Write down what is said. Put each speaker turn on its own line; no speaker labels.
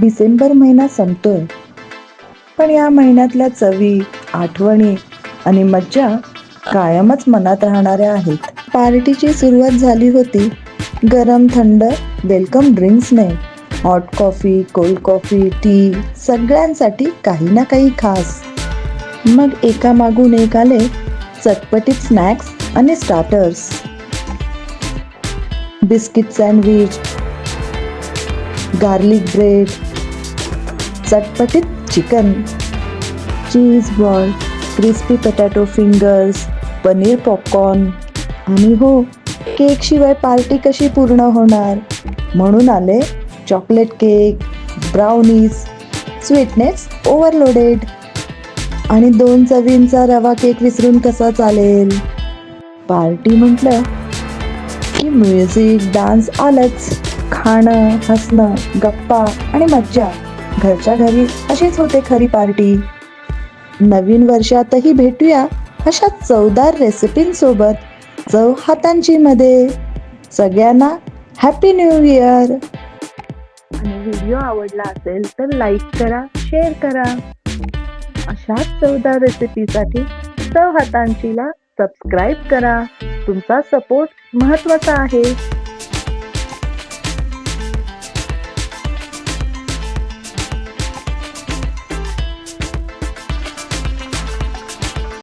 डिसेंबर महिना संपतोय. पण या महिन्यातल्या चवी आठवणी आणि मज्जा कायमच मनात राहणाऱ्या आहेत. पार्टीची सुरुवात झाली होती गरम थंड welcome ड्रिंक्सने. Hot coffee cold coffee tea सगळ्यांसाठी काही ना काही खास. मग एका मागून एक आले चटपटीत स्नॅक्स आणि starters. Biscuit sandwich garlic bread चटपटीत chicken cheese ball crispy potato fingers paneer popcorn आणि हो केकशिवाय पार्टी कशी पूर्ण होणार? म्हणून आले chocolate cake brownies sweetness overloaded आणि दोन चवींचा रवा केक विसरून कसा चालेल? पार्टी म्हटलं की म्युझिक डान्स आलंच. खाणं हसणं गप्पा आणि मज्जा. घरच्या घरी अशीच होते खरी पार्टी. नवीन वर्षातही भेटूया अशा चवदार रेसिपींसोबत. चव हातांची मध्ये. सगळ्यांना हॅपी न्यू इयर आणि व्हिडिओ आवडला असेल तर लाईक करा शेअर करा. अशाच चवदार रेसिपीसाठी चव हातांचीला सबस्क्राईब करा. तुमचा सपोर्ट महत्त्वाचा आहे.